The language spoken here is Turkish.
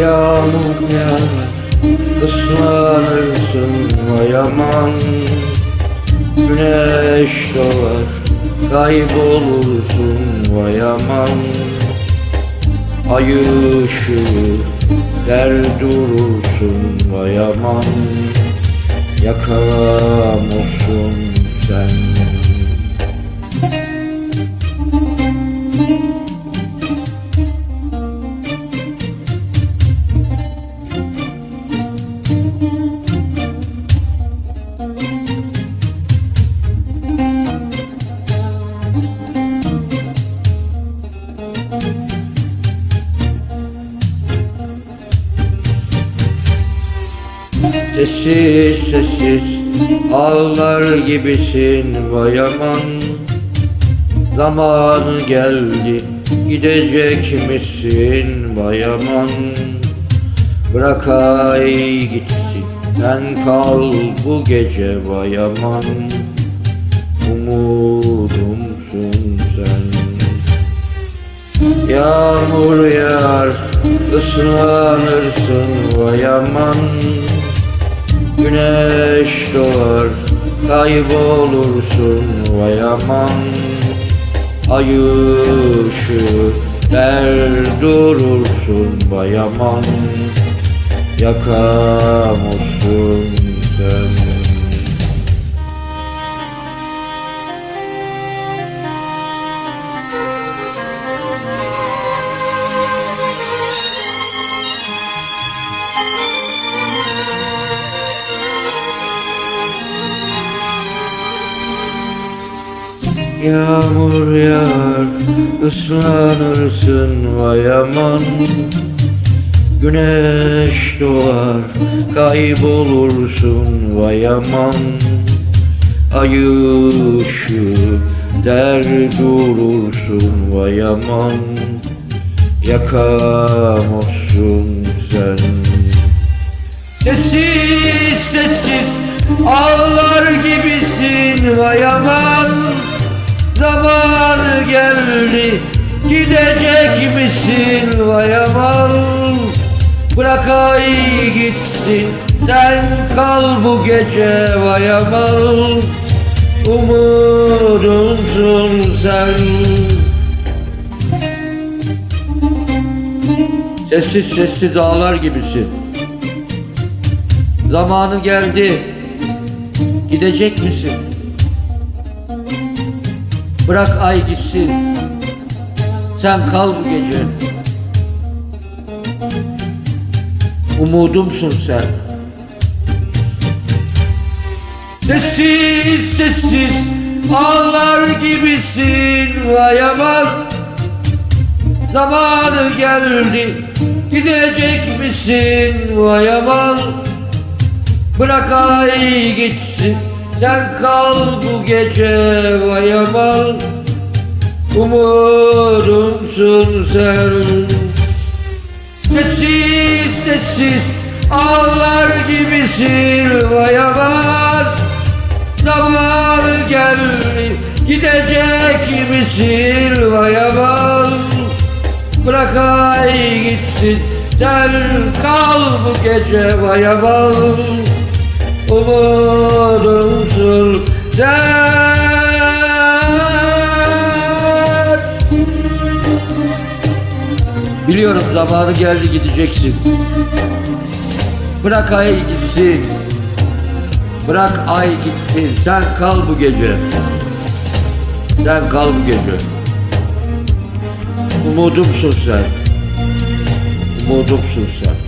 Ya ya ıslanırsın Yaman Güneş doğar Kaybolursun Yaman Ay ışığı Der durursun Yaman Yakalam olsun sen. Sessiz sessiz ağlar gibisin vay aman. Zamanı geldi gidecek misin vay aman? Bırak ay gitsin sen kal bu gece vay aman. Umudumsun sen. Yağmur yağar ıslanırsın vay aman Güneş doğar kaybolursun vay aman. Ay der durursun vay aman. Yakamosun sen Yağmur yağar, ıslanırsın vay aman. Güneş doğar, kaybolursun vay aman. Ay ışığı der durursun vay aman. Yakamosun sen. Sessiz sessiz ağlar gibisin vay aman Zamanı geldi gidecek misin vay aman? Bırak ay gitsin sen kal bu gece vay aman. Umudumsun sen. Sessiz sessiz ağlar gibisin. Zamanı geldi Gidecek misin? Bırak ay gitsin. Sen kal bu gece. Umudumsun sen. Sessiz sessiz ağlar gibisin vay aman Zamanı geldi gidecek misin vay aman Bırak ay gitsin sen kal bu gece vay aman. Umudumsun sen. Sessiz sessiz ağlar gibisin vay aman. Zamanı geldi gidecek misin vay aman. Bırak ay gitsin sen kal bu gece vay aman Sen Biliyorum zamanı geldi gideceksin. Bırak ay gitsin. Bırak ay gitsin. Sen kal bu gece. Sen kal bu gece. Umudumsun sen. Umudumsun sen